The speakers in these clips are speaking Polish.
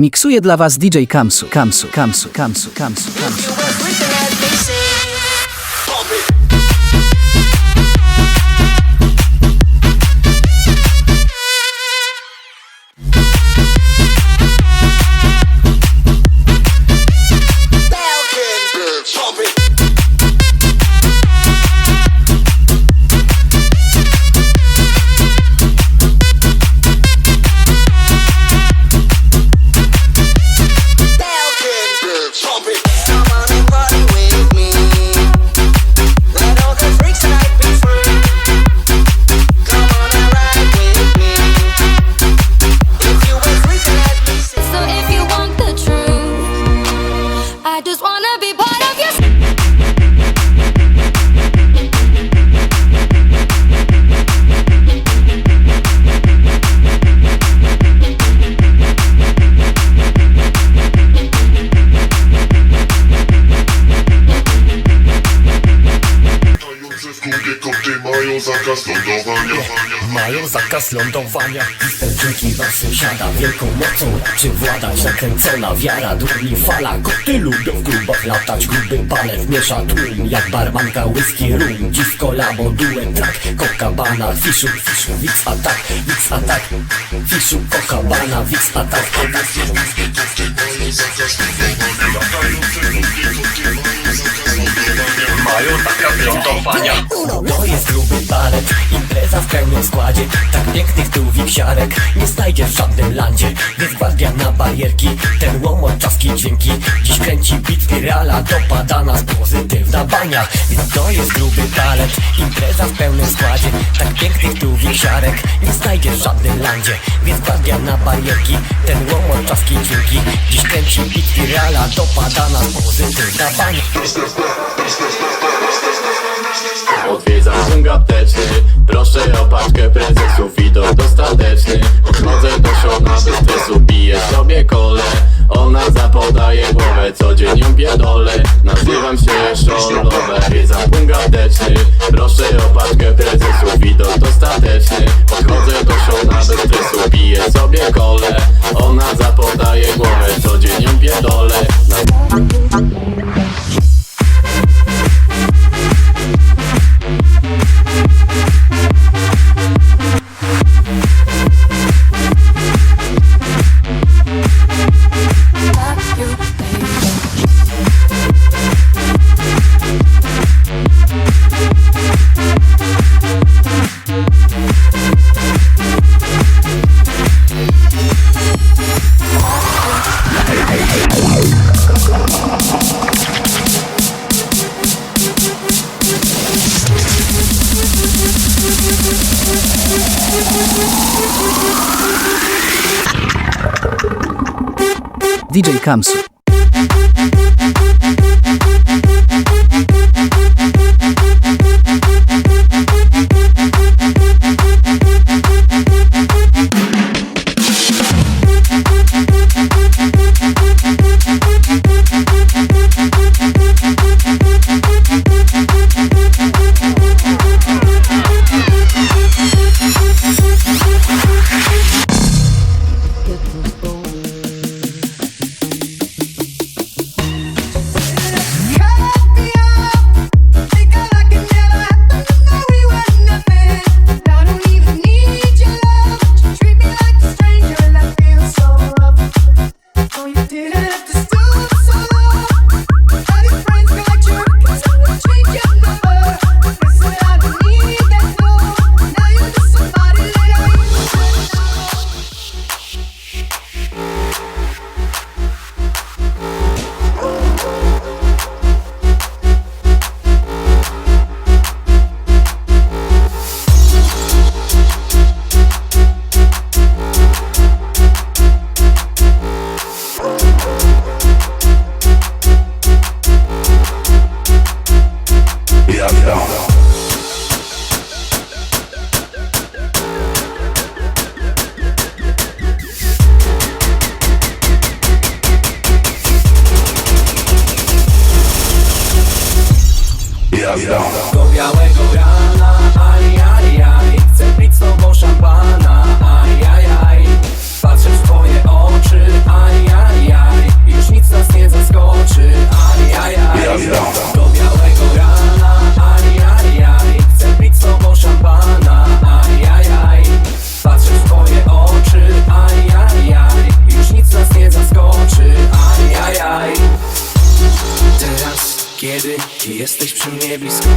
Miksuje dla Was DJ Kamsu, Kamsu, Kamsu, Kamsu, Kamsu, Kamsu. Mają zakaz lądowania. Mają zakaz lądowania wam sąsiada Wielką mocą. Raczy władać Nakręcona wiara, dłoni fala Koty lubią w klubach latać Gruby balet miesza tłum. Jak barmanka whisky rum. Dziwko labo, duet track Koka bana, fiszu, fiszu Wix atak, wix atak Fiszu, koka bana, wix atak Mają zakaz lądowania. To jest gruby body. Impreza w pełnym składzie. Tak pięknych tu wipsiarek. Nie znajdziesz w żadnym landzie. Więc gwardia na barierki. Ten łomot czaski dźwięki. Dziś kręci bit spirala Dopada nas pozytywna bania. Więc to jest gruby balet Impreza w pełnym składzie. Tak pięknych tu wipsiarek. Nie znajdziesz w żadnym landzie. Więc gwardia na barierki. Ten łomot czaski dźwięki. Dziś kręci bit spirala Dopada nas pozytywna bania. Odwiedzam punkt apteczny Proszę o paczkę prezesów Widok dostateczny Odchodzę do siodła bez stresu Biję sobie kole. Ona zapodaje głowę Codziennie ją pierdolę. Nazywam się Szolowe Odwiedzam punkt apteczny Proszę o paczkę prezesów Widok dostateczny Odchodzę do siodła bez stresu Biję sobie kole. Ona zapodaje głowę Codziennie ją pierdolę. Love DJ Kamsu. Mnie blisko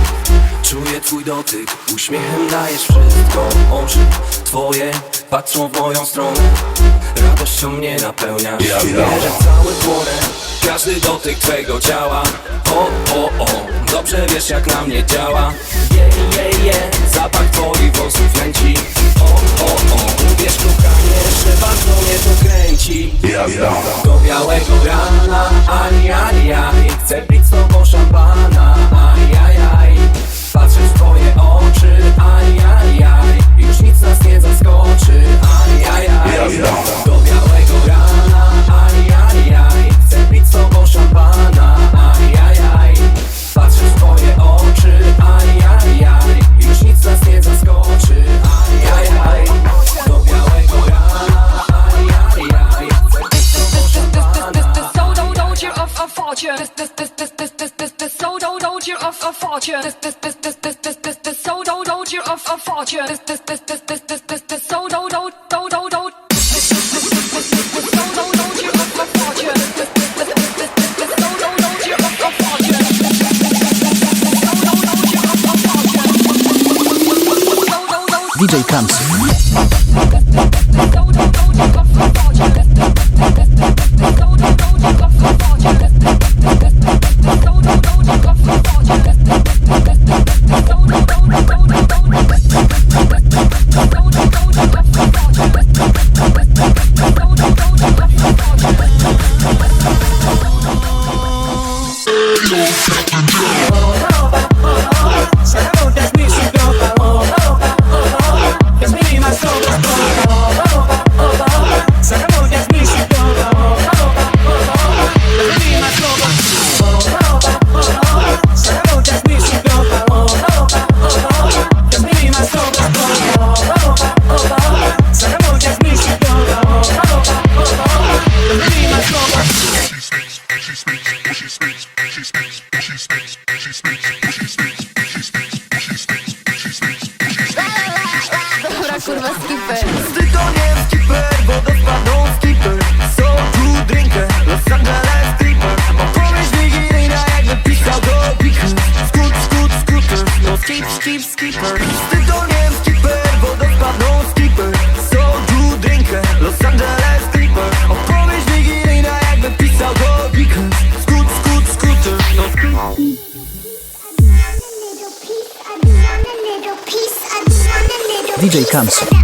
Czuję twój dotyk Uśmiechem dajesz wszystko. Oczy twoje patrzą w moją stronę. Radością mnie napełniasz. Ja Wierzę cały płonę. Każdy dotyk twego ciała. O, o, o. Dobrze wiesz jak na mnie działa. Je, je, je. Zapach twoich włosów lęci O, o, o. Uwierz kochanie Że bardzo mnie to kręci. Do białego rana, aj, aj, aj Chcę pić z tobą Do białego rana, aj, aj, aj Chcę pić z tobą szampana, aj, aj, aj Patrzę w twoje oczy, aj, aj, aj Już nic nas nie zaskoczy, aj, aj, aj Do białego rana, aj, aj, aj of a fortune. This this this this this this this this so don't don't you of a fortune. This this this this this this this Kamsu.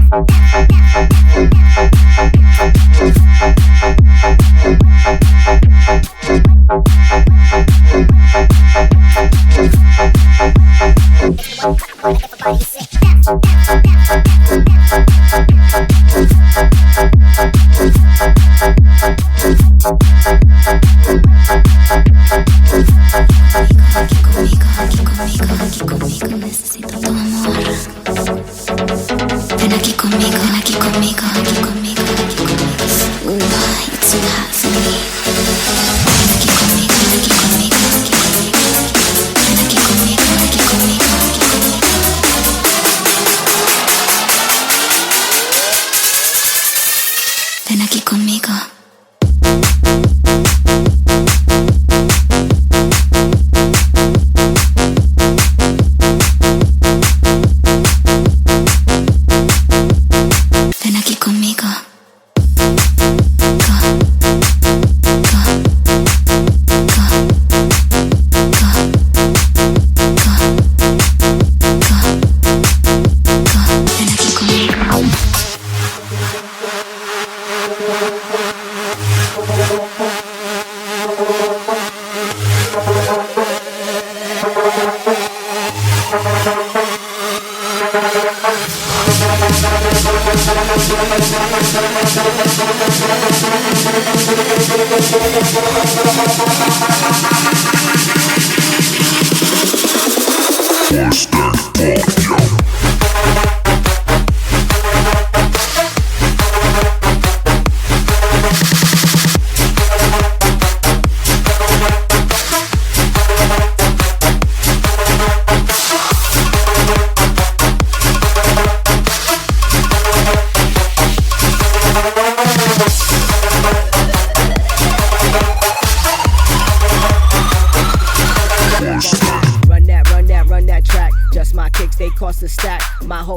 Master.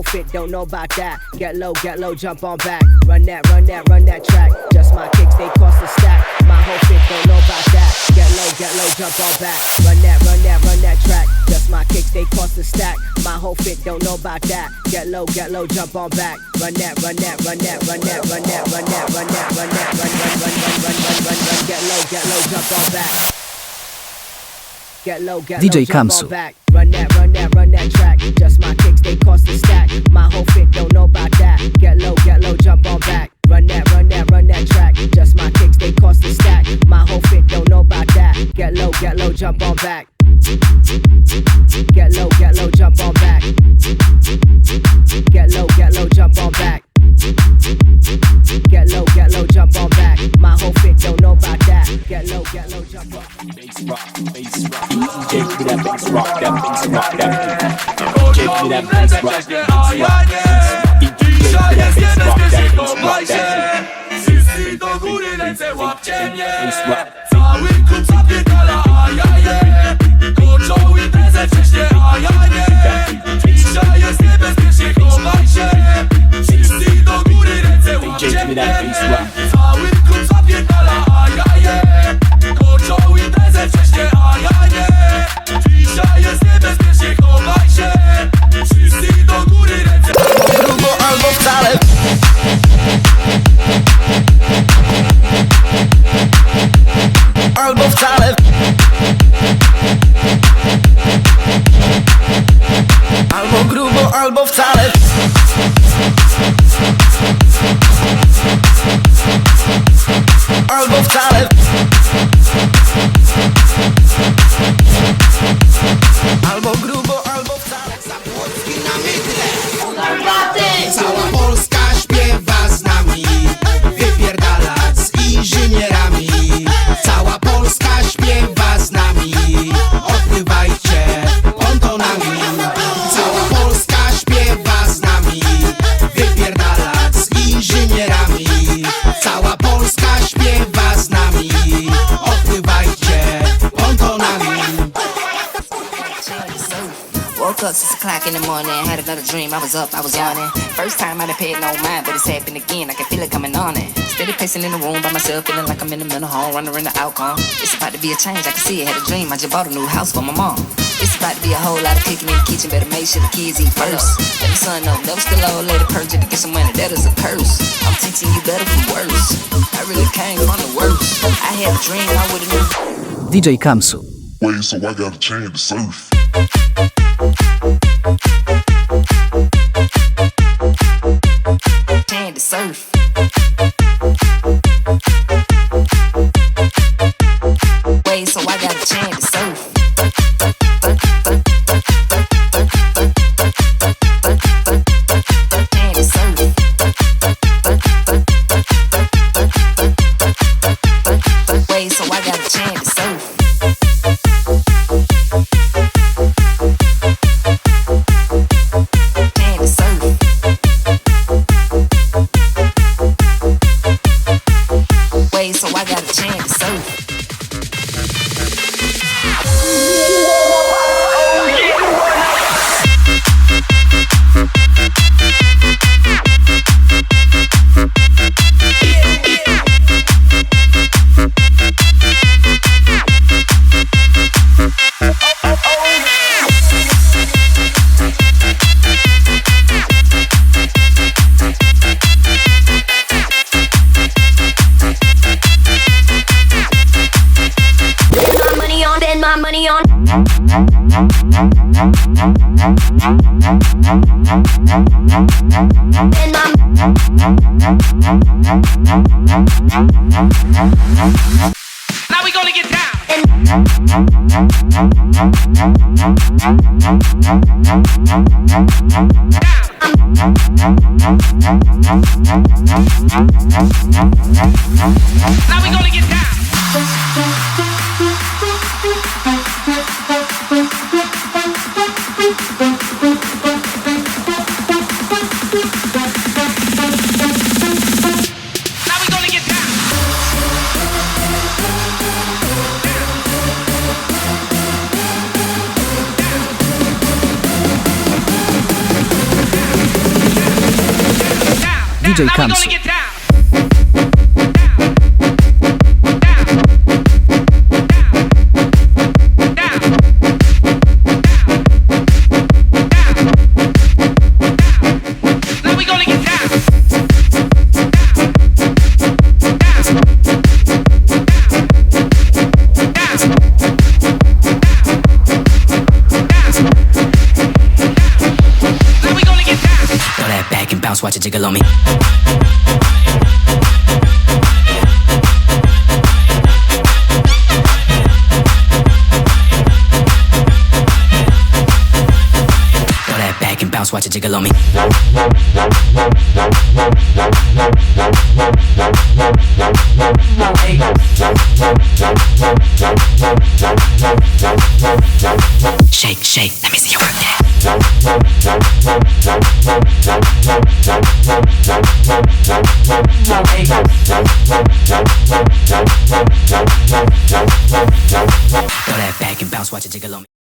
Fit, don't know about that. Get low, get low, jump on back. Run that, run that, run that track. Just my kicks, they cost a stack. My whole fit, don't know about that. Get low, get low, jump on back. Run that, run that, run that track. Just my kicks, they cost a stack. My whole fit, don't know about that. Get low, get low, jump on back. Run that, run that, run that, run that, run that, run that, run that, run that, run, run, run, run, run, run, run, run. Get low, get low, jump on back. DJ Kamsu. yeah. Morning, had another dream. I was up, I was yawning. First time I done paid no mind, but it's happened again. I can feel it coming on it. Steady pacing in the room by myself, feeling like I'm in the mental home, running around the outcome. It's about to be a change, I can see it. Had a dream, I just bought a new house for my mom. It's about to be a whole lot of cooking in the kitchen, better make sure the kids eat first. Let the son know, never still old lady purge to get some money, that is a curse. I'm teaching you better from worse. I really came from the worst. I had a dream, I would've knew. DJ Kamsu. Wait, so I gotta change the surf. Surf. So I got a chance to surf. Now we gonna get down. Back and bounce, watch it jiggle on me. Bounce, watch it jiggle on me. Shake, shake, let me see you work that. Throw that back and bounce, watch it jiggle on me.